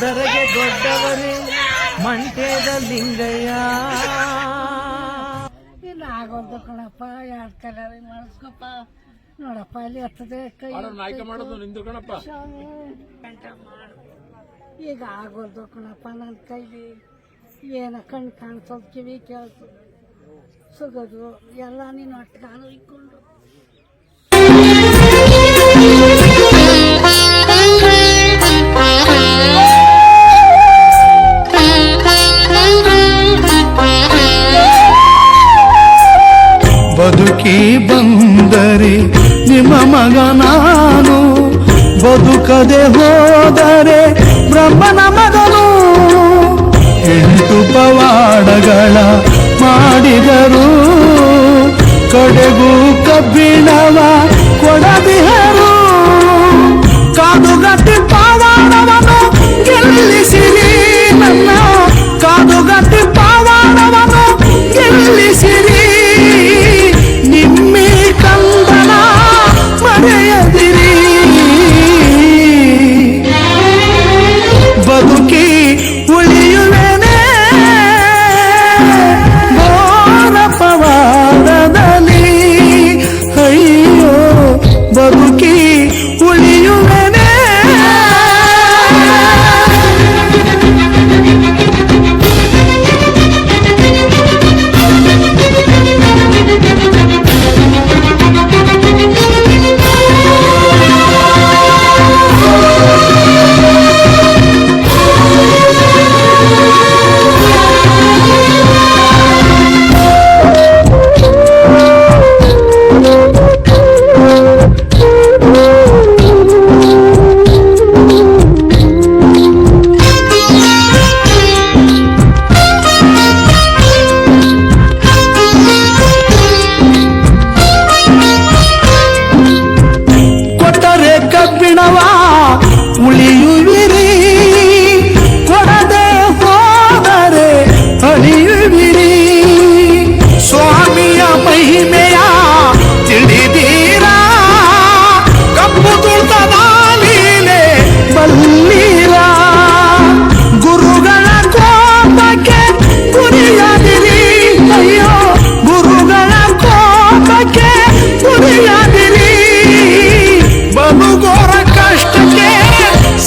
ದೊಡ್ಡದರಗೆ ದೊಡ್ಡವರೇ ಮಂಟೇದ ಲಿಂಗಯ್ಯ. ಇಲ್ಲ ಆಗೋದು ಕಣಪ್ಪ ಎರಡು ಕಲರ್ ಮಾಡಿಸ್ಕೊಪ್ಪ. ನೋಡಪ್ಪ ಅಲ್ಲಿ ಹತ್ತದೆ ಕೈ ನಾಯ್ಕ ಮಾಡೋದು ನಿಂದು ಕಣಪ್ಪ. ಈಗ ಆಗೋದು ಕಣಪ್ಪ ನನ್ನ ಕೈಲಿ. ಏನ ಕಣ್ಣು ಕಾಣಿಸೋದು ಕಿವಿ ಕೇಳಿಸೋದು. ಸುಗದು ಎಲ್ಲ ನೀನು ಒಟ್ಟಿಗೆ ಇಕ್ಕೊಂಡು ಬದುಕಿ ಬಂದರೆ ನಿಮ್ಮ ಮಗ ನಾನು ಬದುಕದೆ ಹೋದರೆ ಬ್ರಹ್ಮನ ಮಗನು. ಎಂಟು ಪವಾಡಗಳ ಮಾಡಿದರು ಕಡೆಗೂ ಕಬ್ಬಿಣವ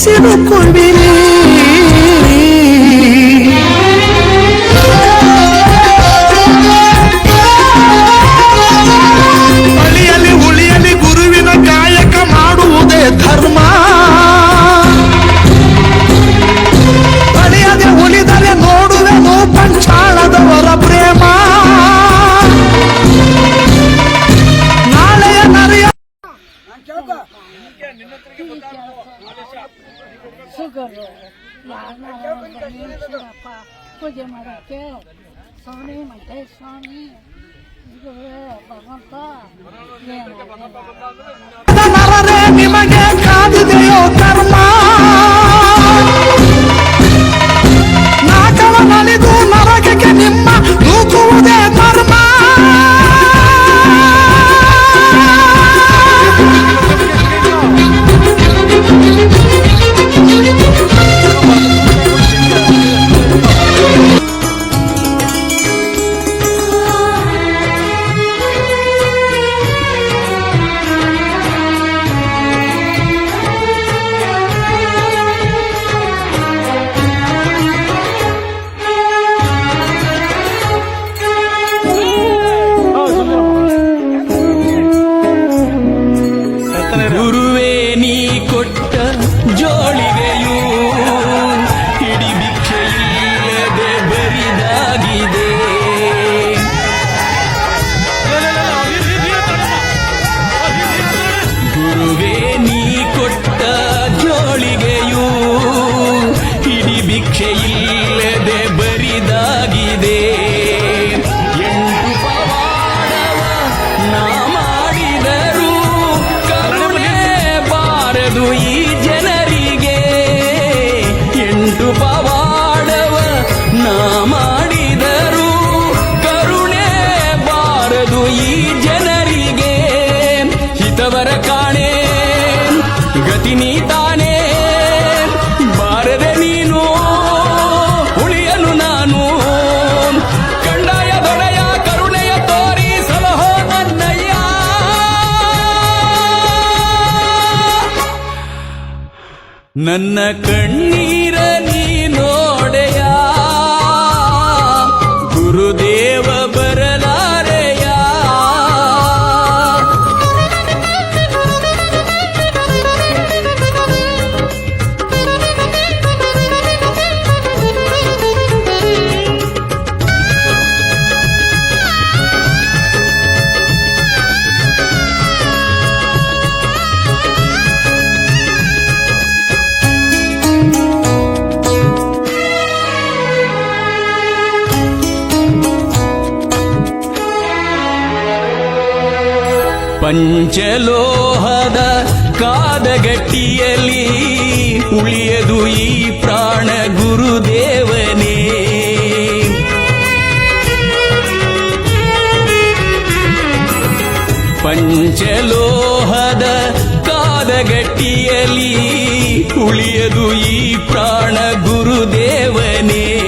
sido conmigo ಸ್ವಾಮಿ ಮಂಟೇ ಸ್ವಾಮಿ. ಭಗವಂತ. ನಿಮಗೆ ಕಾದಿದೆಯೋ ಕರ್ಮ? ಭಿಕ್ಷೆಯಿಲ್ಲದೆ ಬರಿದಾಗಿದೆ ನನ್ನ ಕಣ್ಣೀರ ಪಂಚಲೋಹದ ಕಾದಗಟ್ಟಿಯಲ್ಲಿ ಉಳಿಯದು ಈ ಪ್ರಾಣ ಗುರುದೇವನೇ. ಪಂಚಲೋಹದ ಕಾದಗಟ್ಟಿಯಲ್ಲಿ ಉಳಿಯದು ಈ ಪ್ರಾಣ ಗುರುದೇವನೇ.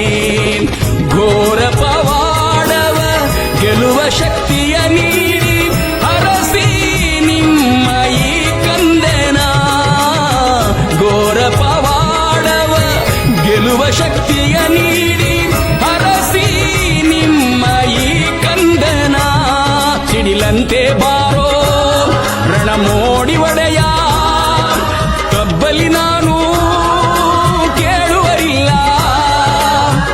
ಘೋರ ಪವಾಡವ, ಗೆಲುವ ಶಕ್ತಿಯ ಮೋಡಿ ಒಡೆಯ. ಕಬ್ಬಲಿ ನಾನು ಕೇಳುವರಿಲ್ಲ.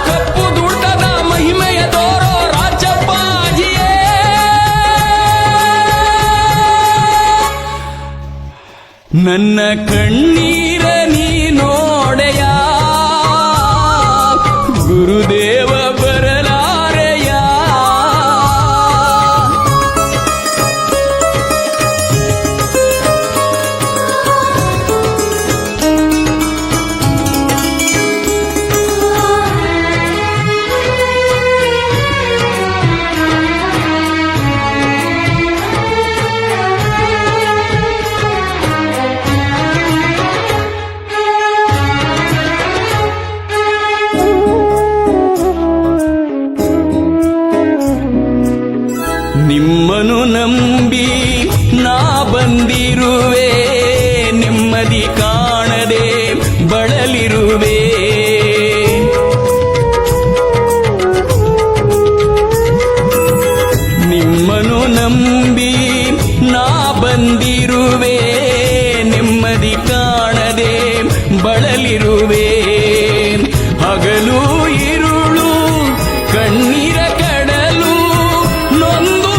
ಕಪ್ಪು ದುಡ್ಡದ ಮಹಿಮೆಯ ತೋರೋ ರಾಜಪ್ಪಾಜಿಯೇ ನನ್ನ ಕಣ್ಣೀರ ಬಂದಿರುವೆ, ನೆಮ್ಮದಿ ಕಾಣದೆ ಬಳಲಿರುವೆ. ಹಗಲು ಇರುಳು ಕಣ್ಣೀರ ಕಡಲು, ನೊಂದು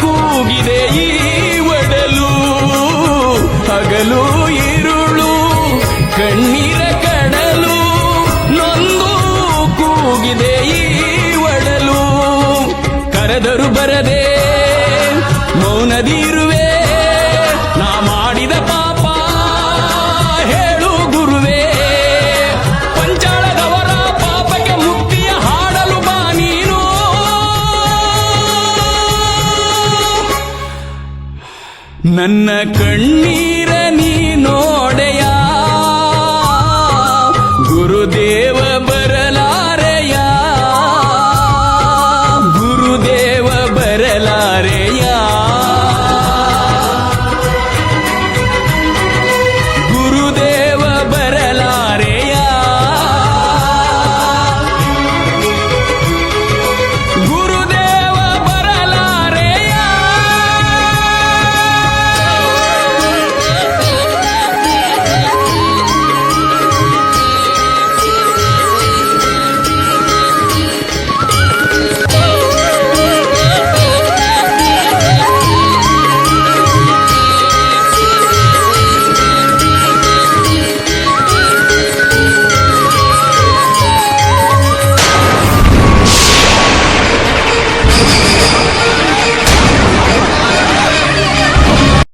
ಕೂಗಿದೆ ಈ ಒಡಲು. ಹಗಲು ಇರುಳು ಕಣ್ಣೀರ ಕಡಲು, ನೊಂದು ಕೂಗಿದೆ ಈ ಒಡಲು. ಕರೆದರು ಬರದೆ ಮೌನದಿ ನನ್ನ ಕಣ್ಣೀರ